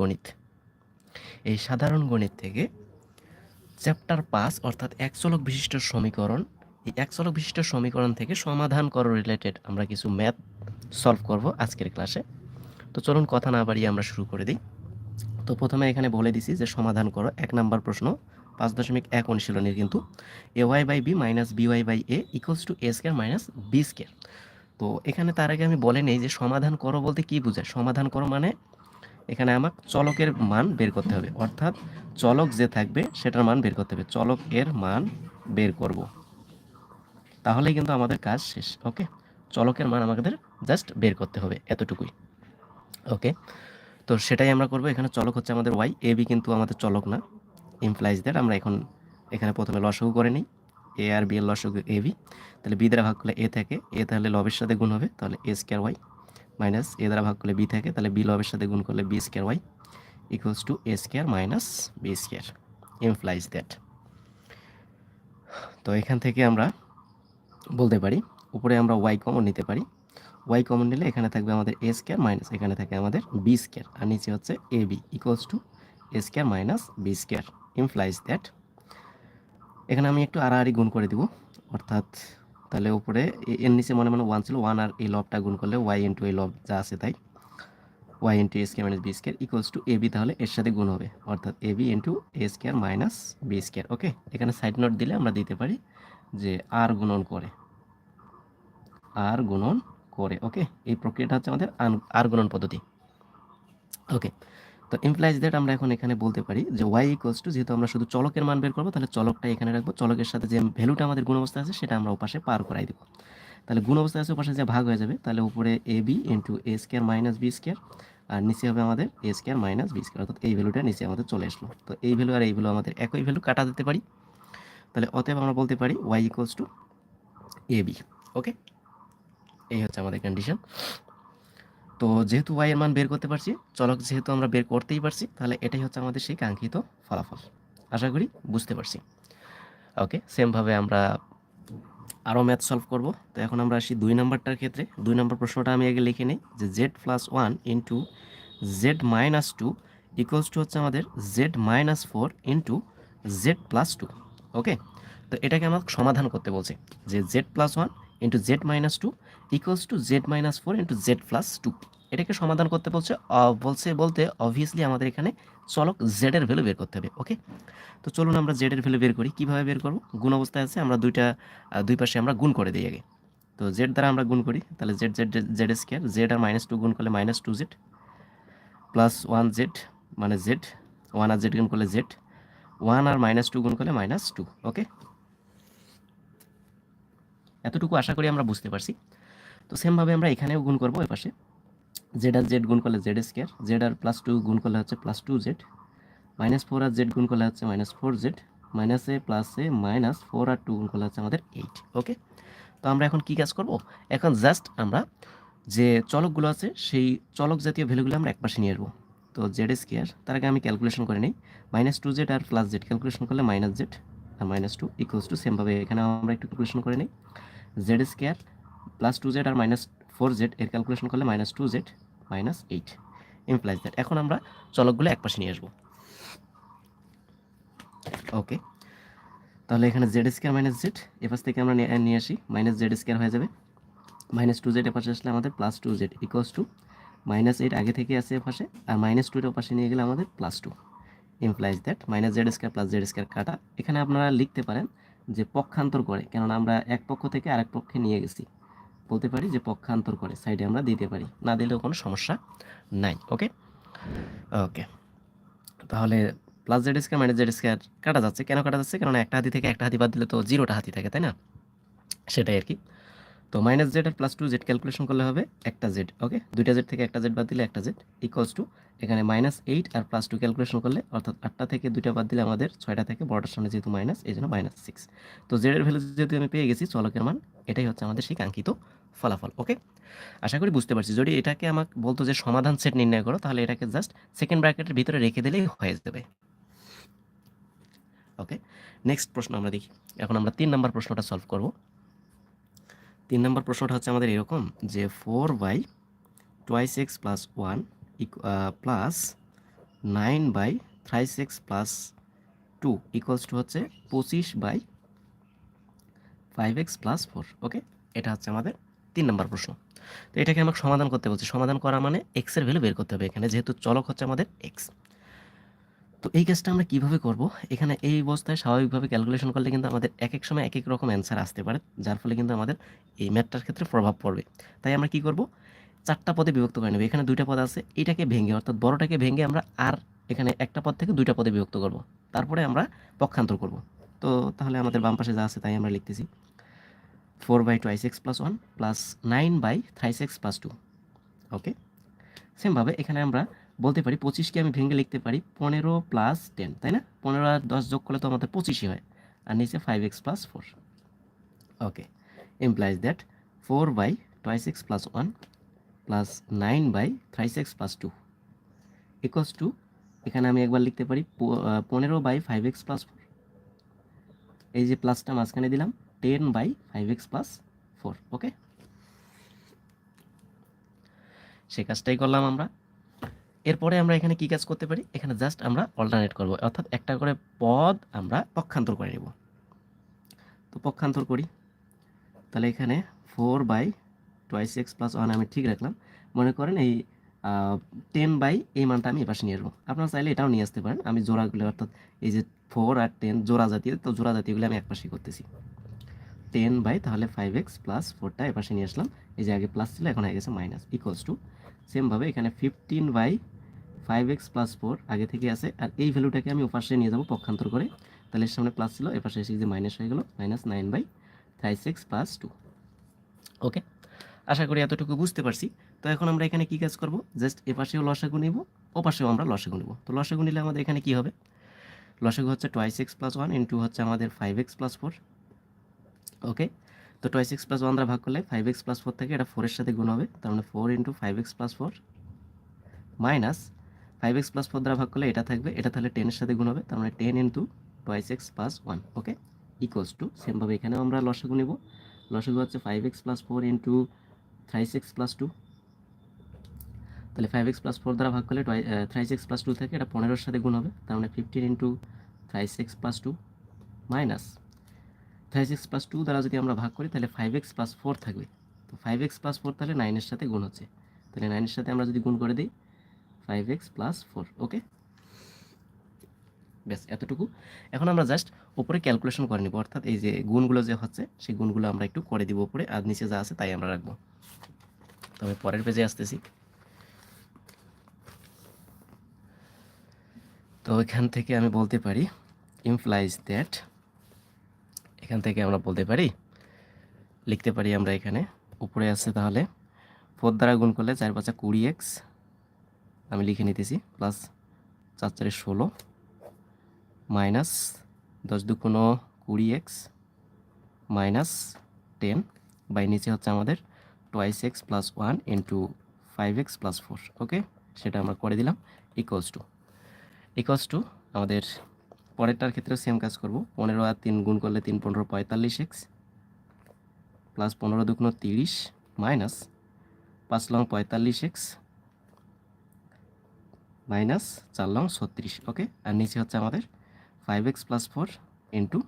গণিত। এই সাধারণ গণিত থেকে চ্যাপ্টার পাঁচ অর্থাৎ এক চলক বিশিষ্ট সমীকরণ, এই এক চলক বিশিষ্ট সমীকরণ থেকে সমাধান করো রিলেটেড আমরা কিছু ম্যাথ সলভ করব আজকের ক্লাসে তো চলুন কথা না বাড়িয়ে আমরা শুরু করে দিই। তো প্রথমে এখানে বলে দিছি যে সমাধান করো, এক নাম্বার প্রশ্ন, পাঁচ দশমিক এক অনুশীলনের কিন্তু A Y by B minus B Y by A equals to A square minus B square তো এখানে তার আগে আমি বলে নেই যে সমাধান করো বলতে কি বোঝায়? সমাধান করো মানে এখানে আমাকে চলকের মান বের করতে হবে। অর্থাৎ চলক যে থাকবে, সেটার মান বের করতে হবে। চলক এর মান বের করব। তাহলেই কিন্তু আমাদের কাজ শেষ, ওকে? চলকের মান আমাদের জাস্ট বের করতে হবে, এতটুকুই। ওকে? তো সেটাই আমরা করব। এখানে চলক হচ্ছে আমাদের ওয়াই এ বি কিন্তু আমাদের চলক না। ইমপ্লাইজ দ্যাট আমরা এখন এখানে প্রথমে লসগু করে নিই। এ আর বি এর লসগু এ বি তাহলে বি দ্বারা ভাগ করলে এ থাকে। এ তাহলে লবের সাথে গুণ হবে। তাহলে A square Y minus A দ্বারা ভাগ করলে বি থাকে, তাহলে বি লবের সাথে গুণ করলে B square Y equals to A square minus B square implies that তো এখান থেকে আমরা বলতে পারি, উপরে আমরা ওয়াই কমন নিতে পারি। ওয়াই কমন নিলে এখানে থাকবে আমাদের এ স্কোয়ার মাইনাস এখানে থাকে আমাদের বি স্কোয়ার আর নিচে হচ্ছে A B equals to A square minus B square implies that এখানে আমি একটু আড়াআড়ি গুণ করে দিব, অর্থাৎ তাহলে উপরে এর নিচে মনে মনে ওয়ান ছিল ওয়ান আর এই লবটা গুণ করলে ওয়াই ইন্টু এই লব যা আছে তাই। Y into A square minus B square equals to A B তাহলে এর সাথে গুণ হবে। অর্থাৎ A B into A square minus B square okay এখানে সাইড নোট দিলে আমরা দিতে পারি যে আর গুণন করে। আর গুণন করে ওকে এই প্রক্রিয়াটা হচ্ছে আমাদের আর গুণন পদ্ধতি। ওকে তো ইমপ্লাইজ দ্যাট আমরা এখন এখানে বলতে পারি যে ওয়াই ইকুয়ালস টু যেহেতু আমরা শুধু চলকের মান বের করব, তাহলে চলকটা এখানে রাখব। চলকের সাথে যে ভ্যালুটা আমাদের গুণ অবস্থা আছে, সেটা আমরা ওপাশে পার করাই দেবো। তাহলে গুণ অবস্থা আছে, ওপাশে যে ভাগ হয়ে যাবে, তাহলে উপরে A B into A square minus B square আর নিচে হবে আমাদের A square minus B square অর্থাৎ এই ভ্যালুটা নিচে আমাদের চলে আসলো। তো এই ভ্যালু আর এই ভ্যালু আমাদের একই ভ্যালু কাটা দিতে পারি। তাহলে অতএব আমরা বলতে পারি Y equals to A B okay এই হচ্ছে আমাদের কন্ডিশন তো যেহেতু ওয়াই এর মান বের করতে পারছি, চলক যেহেতু আমরা বের করতেই পারছি, তাহলে এটাই হচ্ছে আমাদের সেই কাঙ্ক্ষিত ফলাফল। আশা করি বুঝতে পারছি। ওকে, সেমভাবে আমরা আরও ম্যাথ সলভ করব। তো এখন আমরা আসি দুই নাম্বারটার ক্ষেত্রে। দুই নম্বর প্রশ্নটা আমি আগে লিখে নিই যে Z plus one into Z minus two equals to হচ্ছে আমাদের Z minus four into Z plus two okay, তো এটাকে আমাকে সমাধান করতে বলছে যে Z plus one into Z minus two equals to Z minus four into Z plus two এটাকে সমাধান করতে বলছে বলছে বলতে অবভিয়াসলি আমাদের এখানে চলক জেডের ভ্যালু বের করতে হবে ওকে তো চলুন আমরা জেডের ভ্যালু বের করি, কীভাবে বের করব? গুণ অবস্থায় আছে, আমরা দুইটা দুই পাশে আমরা গুণ করে দিই আগে। তো জেড দ্বারা আমরা গুণ করি, তাহলে Z Z Z square Z আর মাইনাস টু গুণ করলে minus two Z plus one Z মানে জেড ওয়ান আর জেড গুণ করলে জেড ওয়ান আর মাইনাস টু গুণ করলে মাইনাস টু ওকে এতটুকু আশা করি আমরা বুঝতে পারছি। তো সেমভাবে আমরা এখানেও গুণ করব ওই পাশে জেড আর জেড গুণ করলে জেড স্কোয়ার জেড আর প্লাস টু গুণ করলে হচ্ছে plus two Z minus four আর জেড গুণ করলে হচ্ছে minus four Z minus A plus A minus four R two গুণ করলে হচ্ছে আমাদের এইট ওকে তো আমরা এখন কি কাজ করব? এখন জাস্ট আমরা যে চলকগুলো আছে, সেই চলক জাতীয় ভ্যালুগুলো আমরা একপাশে নিয়ে আসব। তো জেড স্কোয়ার তার আগে আমি ক্যালকুলেশন করে নিই। মাইনাস টু জেড আর প্লাস জেড ক্যালকুলেশন করলে মাইনাস জেড আর মাইনাস টু ইকুয়ালস টু সেমভাবে এখানে আমরা একটু ক্যালকুলেশন করে নিই। Z square plus two Z আর মাইনাস ফোর জেড এর ক্যালকুলেশন করলে minus two Z minus eight implies that এখন আমরা চলকগুলো একপাশে নিয়ে আসব। ওকে তাহলে এখানে জেড স্কোয়ার মাইনাস জেড এপাশ থেকে আমরা নিয়ে আসি মাইনাস জেড স্কোয়ার হয়ে যাবে। মাইনাস টু জেড এপাশে আসলে আমাদের plus two Z equals to minus eight আগে থেকে আছে এপাশে, আর মাইনাস টুর পাশে নিয়ে গেলে আমাদের plus two implies that minus Z square plus Z square কাটা। এখানে আপনারা লিখতে পারেন যে পক্ষান্তর করে, কেননা আমরা এক পক্ষ থেকে আরেক পক্ষে নিয়ে গেছি। বলতে পারি যে পক্ষান্তর করে সাইডে আমরা দিতে পারি। না দিলেও কোনো সমস্যা নাই ওকে ওকে তাহলে plus Z square minus Z square কাটা যাচ্ছে। কেন কাটা যাচ্ছে? কারণ একটা হাতি থেকে একটা হাতি বাদ দিলে তো জিরোটা হাতি থাকে, তাই না? সেটাই আর কি। তো মাইনাস জেড আর প্লাস টু জেড ক্যালকুলেশন করলে হবে একটা জেড ওকে দুইটা জেড থেকে একটা জেড বাদ দিলে একটা জেড ইকুয়ালস টু এখানে মাইনাস এইট আর প্লাস টু ক্যালকুলেশন করলে, অর্থাৎ আটটা থেকে দুইটা বাদ দিলে আমাদের ছয়টা থেকে বড়টার সামনে যেহেতু মাইনাস এই জন্য মাইনাস সিক্স তো জেডের ভ্যালু যেহেতু আমি পেয়ে গেছি, চলকের মান, এটাই হচ্ছে আমাদের সেই কাঙ্ক্ষিত ফলাফল ওকে আশা করি বুঝতে পারছি। যদি এটাকে আমাকে বলতো যে সমাধান সেট নির্ণয় করো, তাহলে এটাকে জাস্ট সেকেন্ড ব্র্যাকেটের ভিতরে রেখে দিলেই হয়ে যাবে ওকে নেক্সট প্রশ্ন আমরা দেখি। এখন আমরা তিন নম্বর প্রশ্নটা সলভ করব। তিন নম্বর প্রশ্নটা হচ্ছে আমাদের এরকম যে four by twice X plus one plus nine by thrice X plus two equals to হচ্ছে পঁচিশ by five X plus four, okay? এটা হচ্ছে আমাদের তিন নম্বর প্রশ্ন। তো এটাকে আমাকে সমাধান করতে বলছি। সমাধান করা মানে এক্সের ভ্যালু বের করতে হবে এখানে, যেহেতু চলক হচ্ছে আমাদের এক্স। তো এই কাজটা আমরা কীভাবে করব? এখানে এই অবস্থায় স্বাভাবিকভাবে ক্যালকুলেশন করলে কিন্তু আমাদের এক এক সময় এক এক রকম অ্যান্সার আসতে পারে, যার ফলে কিন্তু আমাদের এই ম্যাথটার ক্ষেত্রে প্রভাব পড়বে। তাই আমরা কি করব? চারটা পদে বিভক্ত করে নেব। এখানে দুইটা পদ আছে, এটাকে ভেঙে, অর্থাৎ বড়টাকে ভেঙে আমরা আর এখানে একটা পদ থেকে দুইটা পদে বিভক্ত করব। তারপরে আমরা পক্ষান্তর করব। তো তাহলে আমাদের বাম পাশে যা আছে তাই আমরা লিখতেছি। Four by twice X plus one plus nine by thrice plus two okay সেমভাবে এখানে আমরা বলতে পারি পঁচিশকে আমি ভেঙে লিখতে পারি পনেরো প্লাস টেন তাই না? পনেরো আর দশ যোগ করলে তো আমাদের পঁচিশই হয়। আর নিচে five X plus four okay implies that four by twice X plus one plus nine by thrice X plus two equals to এখানে আমি একবার লিখতে পারি পনেরো by five X plus four এই যে প্লাসটা মাঝখানে দিলাম ten by five X plus four okay সে কাজটাই করলাম আমরা। এরপরে আমরা এখানে কি কাজ করতে পারি? এখানে জাস্ট আমরা অল্টারনেট করব। অর্থাৎ একটা করে পদ আমরা পক্ষান্তর করে নেব। তো পক্ষান্তর করি। তাহলে এখানে four by twice X plus one আমি ঠিক রাখলাম। মনে করেন এই টেন বাই এই মানটা আমি এপাশে নিয়ে আসব। আপনারা চাইলে এটাও নিয়ে আসতে পারেন। আমি জোড়াগুলো, অর্থাৎ এই যে ফোর আর টেন জোড়া জাতীয়, তো জোড়া জাতীয়গুলো আমি একপাশেই করতেছি। টেন বাই তাহলে ফাইভ এক্স প্লাস ফোরটা এপাশে নিয়ে আসলাম। এই যে আগে প্লাস ছিল, এখন হয়ে গেছে মাইনাস ইকুয়ালস টু সেমভাবে এখানে fifteen by five X plus four আগে থেকে আছে, আর এই ভ্যালুটাকে আমি ওপাশে নিয়ে যাব পক্ষান্তর করে। তাহলে সামনে প্লাস ছিল, এপাশে এসে যে মাইনাস হয়ে গেল minus nine by thrice X plus two okay আশা করি এতটুকু বুঝতে পারছি। তো এখন আমরা এখানে কি কাজ করব? জাস্ট এপাশেও লসাগু নিব, ওপাশেও আমরা লসাগু নিব। তো লসাগু নিলে আমাদের এখানে কি হবে? লসাগু হচ্ছে twice X plus one into হচ্ছে আমাদের five X plus four okay তো টোয়াইস এক্স প্লাস ওয়ান ভাগ করলে ফাইভ এক্স প্লাস ফোর থেকে এটা ফোরের সাথে গুণ হবে। তার মানে four into five X plus four minus five X plus four দ্বারা ভাগ করলে এটা থাকবে এটা তাহলে টেনের সাথে গুণ হবে তার মানে ten into twice X plus one okay equals to সেমভাবে এখানেও আমরা লসাগু নেব লসাগু হচ্ছে five X plus four into thrice X plus two তাহলে ফাইভ এক্স প্লাস ফোর দ্বারা ভাগ করলে থ্রাইস এক্স প্লাস টু থেকে এটা পনেরোর সাথে গুণ হবে তার মানে fifteen into thrice X plus two minus thrice X plus two দ্বারা যদি আমরা ভাগ করি তাহলে ফাইভ এক্স প্লাস ফোর থাকবে তো ফাইভ এক্স প্লাস ফোর তাহলে নাইনের সাথে গুণ হচ্ছে তাহলে নাইনের সাথে আমরা যদি গুণ করে দিই five X plus four okay ব্যাস, এতটুকু। এখন আমরা জাস্ট উপরে ক্যালকুলেশন করে নিব। অর্থাৎ এই যে গুণগুলো যে হচ্ছে, সেই গুণগুলো আমরা একটু করে দিব উপরে, আর নিচে যা আছে তাই আমরা রাখব। তবে পরের পেজে আসতেছি। তো এখান থেকে আমি বলতে পারি ইমপ্লাইজ দ্যাট এখান থেকে আমরা বলতে পারি, লিখতে পারি আমরা এখানে, উপরে আছে তাহলে ফোর দ্বারা গুণ করলে চার পাঁচা কুড়ি এক্স আমি লিখে নিতেছি প্লাস চার চারে ষোলো মাইনাস দশ দুগুণ কুড়ি এক্স মাইনাস টেন বাই নিচে হচ্ছে আমাদের twice X plus one into five X plus four okay সেটা আমরা করে দিলাম ইকোয়ালস টু ইকোয়ালস টু আমাদের পরেরটার ক্ষেত্রেও সেম কাজ করব, পনেরো আর তিন গুণ করলে তিন পনেরো পঁয়তাল্লিশ এক্স প্লাস পনেরো দুগুণ তিরিশ মাইনাস পাঁচ লং পঁয়তাল্লিশ এক্স মাইনাস চার লং ছত্রিশ, ওকে? আর নিচে হচ্ছে আমাদের five X plus four into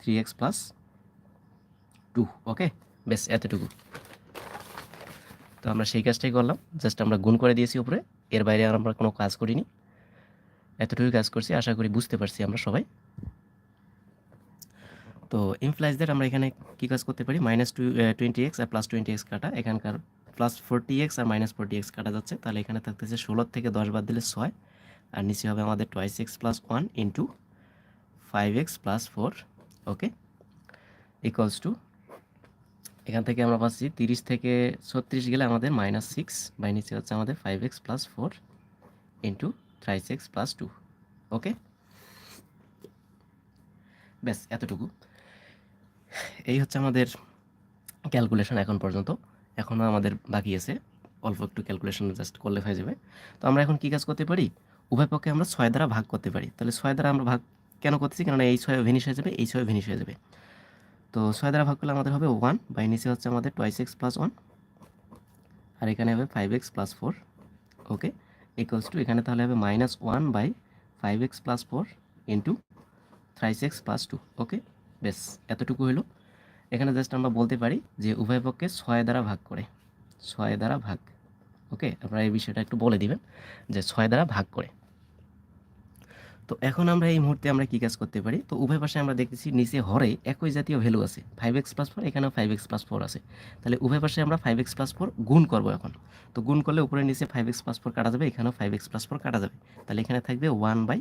three X plus two okay? বেশ, এতটুকু। তো আমরা সেই কাজটাই করলাম জাস্ট আমরা গুণ করে দিয়েছি উপরে, এর বাইরে আর আমরা কোনো কাজ করিনি। এতটুকু কাজ করছি, আশা করি বুঝতে পারছি আমরা সবাই। তো ইমপ্লাইজদের আমরা এখানে কী কাজ করতে পারি? মাইনাস টু টোয়েন্টি এক্স আর প্লাস টোয়েন্টি এক্স কাটা, এখানকার প্লাস ফোরটি এক্স আর মাইনাস ফোরটি এক্স কাটা যাচ্ছে, তাহলে এখানে থাকতেছে ষোলোর থেকে দশ বাদ দিলে ছয়, আর নিচে হবে আমাদের twice X plus one into five X plus four okay equals to এখান থেকে আমরা পাচ্ছি তিরিশ থেকে ছত্রিশ গেলে আমাদের মাইনাস সিক্স বাই নিচে হচ্ছে আমাদের five X plus four into thrice X plus two okay ব্যাস, এতটুকু। এই হচ্ছে আমাদের ক্যালকুলেশন এখন পর্যন্ত। এখনও আমাদের বাকি আছে। অল্প একটু ক্যালকুলেশন জাস্ট করলে হয়ে যাবে। তো আমরা এখন কী কাজ করতে পারি? উভয় পক্ষে আমরা ছয় দ্বারা ভাগ করতে পারি। তাহলে ছয় দ্বারা আমরা ভাগ কেন করতেছি? কেননা এই ছয় ভেনিশ হয়ে যাবে, এই ছয় ভেনিশ হয়ে যাবে। তো ছয় দ্বারা ভাগ করলে আমাদের হবে ওয়ান বাই নিচে হচ্ছে আমাদের টোয়াইস এক্স প্লাস ওয়ান আর এখানে হবে five X plus four okay equals to এখানে তাহলে হবে minus one by five X plus four into thrice X plus two okay বেশ এতটুকু হলো। এখানে জাস্ট আমরা বলতে পারি যে উভয় পক্ষে ছয় দ্বারা ভাগ করে। ছয় দ্বারা ভাগ, ওকে? আপনারা এই বিষয়টা একটু বলে দিবেন যে ছয় দ্বারা ভাগ করে। তো এখন আমরা এই মুহূর্তে আমরা কী কাজ করতে পারি? তো উভয় পাশে আমরা দেখতেছি নিচে হরে একই জাতীয় ভ্যালু আছে। ফাইভ এক্স প্লাস ফোর এখানেও ফাইভ এক্স প্লাস ফোর আছে। তাহলে উভয় পাশে আমরা ফাইভ এক্স প্লাস ফোর গুণ করব এখন। তো গুণ করলে উপরে নিচে ফাইভ এক্স প্লাস ফোর কাটা যাবে, এখানেও ফাইভ এক্স প্লাস ফোর কাটা যাবে। তাহলে এখানে থাকবে one by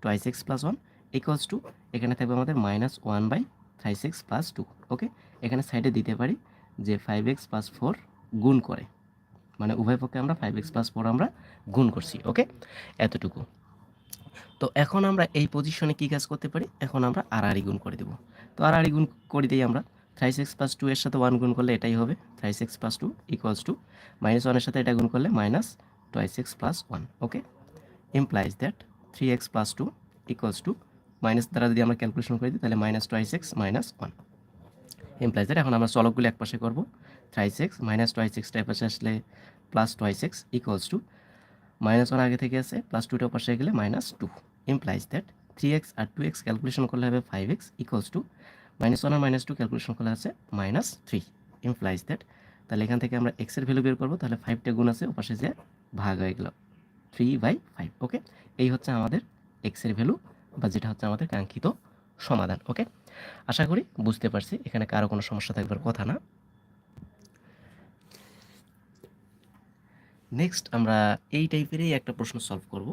twice X plus one equals to এখানে থাকবে আমাদের minus one by thrice X plus two okay এখানে সাইডে দিতে পারি যে ফাইভ এক্স প্লাস ফোর গুণ করে। মানে উভয় পক্ষে আমরা ফাইভ এক্স প্লাস ফোর আমরা গুণ করছি ওকে এতটুকু। তো এখন আমরা এই পজিশনে কী কাজ করতে পারি? এখন আমরা আড়াআড়ি গুণ করে দেবো। তো আড়াআড়ি গুণ করে দিই আমরা। থ্রাইস এক্স প্লাস টু এর সাথে ওয়ান গুণ করলে এটাই হবে। Thrice x plus two equals two minus ওয়ানের সাথে এটা গুণ করলে minus twice x plus one okay implies that three x plus two equals two minus দ্বারা যদি আমরা ক্যালকুলেশন করে দিই তাহলে minus twice x minus one implies that এখন আমরা চলকগুলো এক পাশে করব থ্রাইস এক্স মাইনাস টোয়াইস এক্সটা পাশে আসলে plus twice X equals to minus one আগে থেকে আছে প্লাস টুটা পাশে গেলে minus two implies that three x R two x calculation করলে হবে five x equals two minus one আর মাইনাস টু ক্যালকুলেশন করলে আছে মাইনাস থ্রি ইমপ্লাইজ দ্যাট তাহলে এখান থেকে আমরা এক্সের ভ্যালু বের করব, তাহলে ফাইভটা গুণ আছে, ওপাশে যে ভাগ হয়ে গেল থ্রি বাই ফাইভ ওকে এই হচ্ছে আমাদের এক্সের ভ্যালু বা যেটা হচ্ছে আমাদের কাঙ্ক্ষিত সমাধান, ওকে? আশা করি বুঝতে পারছি, এখানে কারও কোনো সমস্যা থাকবার কথা না। নেক্সট আমরা এই টাইপেরই একটা প্রশ্ন সলভ করব,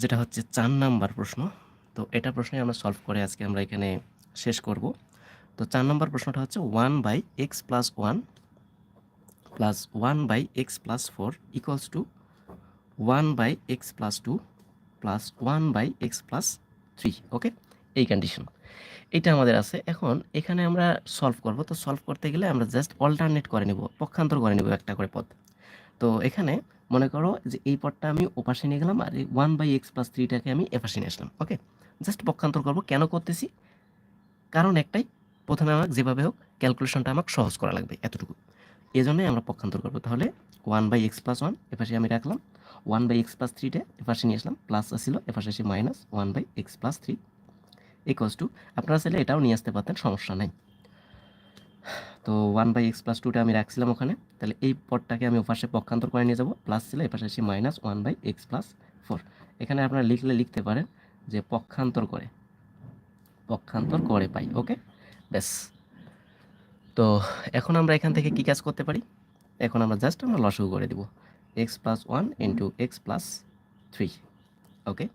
যেটা হচ্ছে চার নাম্বার প্রশ্ন। তো এটা প্রশ্নে আমরা সলভ করে আজকে আমরা এখানে শেষ করব। তো চার নাম্বার প্রশ্নটা হচ্ছে one by X plus one plus one by X plus four equals to one by X plus two plus one by X plus three okay এই কন্ডিশন এটা আমাদের আছে। এখন এখানে আমরা সলভ করব। তো সলভ করতে গেলে আমরা জাস্ট অল্টারনেট করে নেব। পক্ষান্তর করে নেব একটা করে পদ। তো এখানে মনে করো যে এই পদটা আমি ওপাশে নিয়ে গেলাম আর ওয়ান বাই এক্স প্লাস থ্রিটাকে আমি এপাশে নিয়ে আসলাম ওকে জাস্ট পক্ষান্তর করব। কেন করতেছি? কারণ একটাই, প্রথমে আমাকে যেভাবে হোক ক্যালকুলেশনটা আমাকে সহজ করা লাগবে এতটুকু। এই জন্যই আমরা পক্ষান্তর করব। তাহলে one by X plus one এপাশে আমি রাখলাম। ওয়ান বাই এক্স প্লাস থ্রিটা এপাশে নিয়ে আসলাম প্লাস আসছিল এপাশে আসি minus one by x plus three equals to আপনারা চাইলে এটাও নিয়ে আসতে পারতেন, সমস্যা নাই। তো ওয়ান বাই এক্স প্লাস টুটা আমি রাখছিলাম ওখানে। তাহলে এই পদটাকে আমি ওপাশে পক্ষান্তর করে নিয়ে যাব প্লাস ছিল, এপাশে আসি minus one by x plus four এখানে আপনারা লিখলে লিখতে পারেন যে পক্ষান্তর করে পক্ষান্তর করে পাই ওকে ব্যাস। তো এখন আমরা এখান থেকে কি কাজ করতে পারি এখন আমরা জাস্ট আমরা লসগু করে দিব x plus one into x plus three okay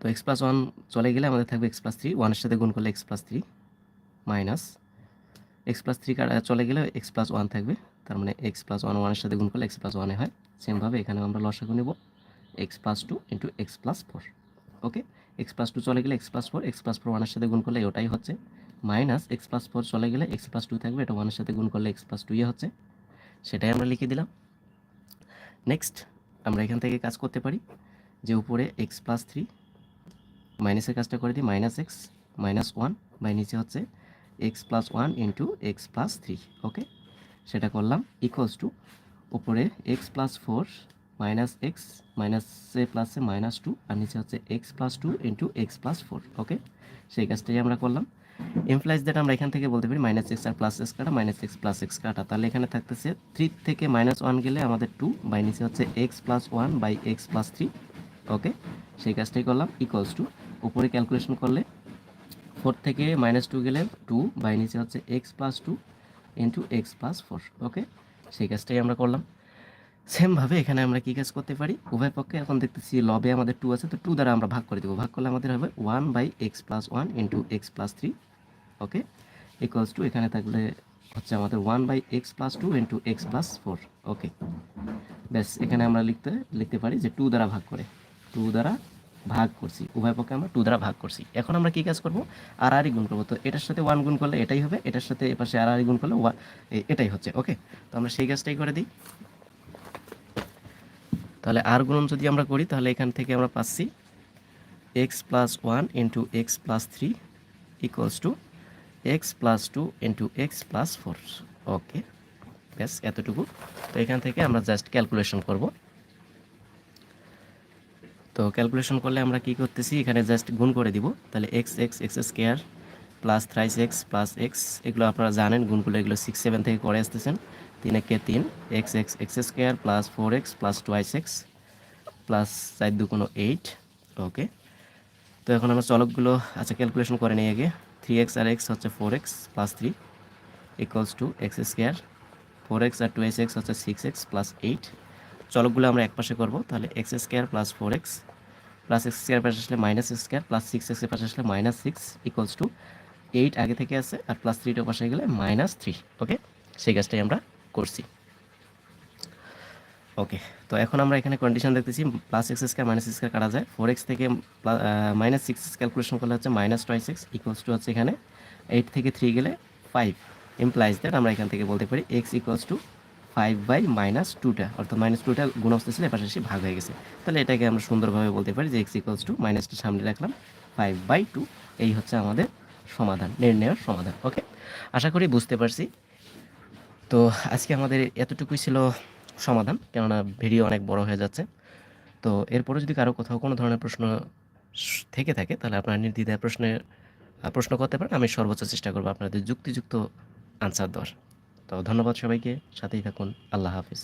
তো এক্স প্লাস ওয়ান চলে গেলে আমাদের থাকবে এক্স প্লাস থ্রি ওয়ানের সাথে গুণ করলে x plus three minus x plus three চলে গেলে এক্স প্লাস ওয়ান থাকবে তার মানে এক্স প্লাস ওয়ান ওয়ানের সাথে গুণ করলে এক্স প্লাস ওয়ানে হয় সেমভাবে এখানে আমরা লসাগু নেব x plus two into x plus four okay x plus two চলে গেলে x plus four x plus four ওয়ানের সাথে গুণ করলে ওটাই হচ্ছে মাইনাস এক্স প্লাস ফোর চলে গেলে এক্স প্লাস টু থাকবে, এটা ওয়ানের সাথে গুণ করলে এক্স প্লাস টুই হচ্ছে। সেটাই আমরা লিখে দিলাম। নেক্সট আমরা এখান থেকে কাজ করতে পারি যে উপরে এক্স প্লাস থ্রি মাইনাসের কাজটা করে দিই, minus x, minus one, by নিচে হচ্ছে x plus one into x plus three, okay? সেটা করলাম ইকুয়ালস টু উপরে x plus four minus x, মাইনাসে প্লাসে মাইনাস টু, আর নিচে হচ্ছে x plus two into x plus four, okay? সেই কাজটাই আমরা করলাম। এমপ্লাইজ দ্যাট আমরা এখান থেকে বলতে পারি মাইনাস এক্স আর প্লাস এক্স কাটা মাইনাস এক্স প্লাস এক্স কাটা। তাহলে এখানে থাকতেছে থ্রি থেকে মাইনাস ওয়ান গেলে আমাদের টু বাই নিচে হচ্ছে x plus one by x plus three okay সেই কাজটাই করলাম ইকুয়ালস টু উপরে ক্যালকুলেশন করলে ফোর থেকে মাইনাস টু গেলে টু বাই নিচে হচ্ছে x plus two into x plus four okay সেই কাজটাই আমরা করলাম। সেমভাবে এখানে আমরা কী কাজ করতে পারি? উভয় পক্ষে এখন দেখতেছি লবে আমাদের টু আছে, তো টু দ্বারা আমরা ভাগ করে দেবো। ভাগ করলে আমাদের হবে one by x plus one into x plus three okay equals to এখানে থাকলে হচ্ছে আমাদের one by x plus two into x plus four okay ব্যাস, এখানে আমরা লিখতে লিখতে পারি যে টু দ্বারা ভাগ করে। টু দ্বারা ভাগ করছি। উভয় পক্ষে আমরা টু দ্বারা ভাগ করছি। এখন আমরা কি কাজ করব? আর আর গুণ করব। তো এটার সাথে ওয়ান গুণ করলে এটাই হবে, এটার সাথে এপাশে আর আর গুণ করলে ওয়া এটাই হচ্ছে ওকে তো আমরা সেই কাজটাই করে দিই। তাহলে আর গুণন যদি আমরা করি, তাহলে এখান থেকে আমরা পাচ্ছি x plus one into x plus three equals to x plus two into x plus four okay ব্যাস, এতটুকু। তো এখান থেকে আমরা জাস্ট ক্যালকুলেশন করব। তো ক্যালকুলেশন করলে আমরা কি করতেছি? এখানে জাস্ট গুণ করে দিব। তাহলে x x x square plus thrice x plus x এগুলো আপনারা জানেন, গুণগুলো এগুলো সিক্স সেভেন থেকে করে আসতেছেন। তিন একে তিন, x x x square, plus four x, plus twice x plus চার দু কোনো এইট, ওকে। তো এখন আমরা চলকগুলো আচ্ছা ক্যালকুলেশন করে নিই আগে। থ্রি এক্স আর এক্স হচ্ছে four x plus three equals to x square. Four x R two x হচ্ছে সিক্স এক্স প্লাস এইট। চলকগুলো আমরা একপাশে করব, তাহলে x square plus four x plus x square পাশে আসলে minus x square plus six এক্সের পাশে আসলে minus six equals to eight আগে থেকে আছে, আর প্লাস থ্রিটার পাশে গেলে মাইনাস থ্রি, ওকে। সেই কাজটাই আমরা করছি। ওকে তো এখন আমরা এখানে কন্ডিশন দেখতেছি plus x square minus square কাটা যায়। ফোর এক্স থেকে মাইনাস সিক্স ক্যালকুলেশন করলে হচ্ছে minus twice x equals to হচ্ছে এখানে এইট থেকে থ্রি গেলে ফাইভ ইমপ্লাইজ দ্যাট আমরা এখান থেকে বলতে পারি x equals to five by minus টুটা অর্থাৎ মাইনাস টুটা গুণ আসতেছিল এপাশে এসে ভাগ হয়ে গেছে। তাহলে এটাকে আমরা সুন্দরভাবে বলতে পারি যে এক্স ইকুয়ালস টু মাইনাসটা সামনে রাখলাম ফাইভ বাই টু এই হচ্ছে আমাদের সমাধান, নির্ণয়ের সমাধান ওকে আশা করি বুঝতে পারছি। তো আজকে আমাদের এতটুকুই ছিল সমাধান, কেননা ভিডিও অনেক বড় হয়ে যাচ্ছে। তো এরপরে যদি কারও কোথাও কোনো ধরনের প্রশ্ন থেকে থাকে, তাহলে আপনারা নির্দ্বিধায় প্রশ্নে প্রশ্ন করতে পারেন। আমি সর্বোচ্চ চেষ্টা করব আপনাদের যুক্তিযুক্ত আনসার দেওয়ার। তো ধন্যবাদ সবাইকে। সাথেই থাকুন। আল্লাহ হাফিজ।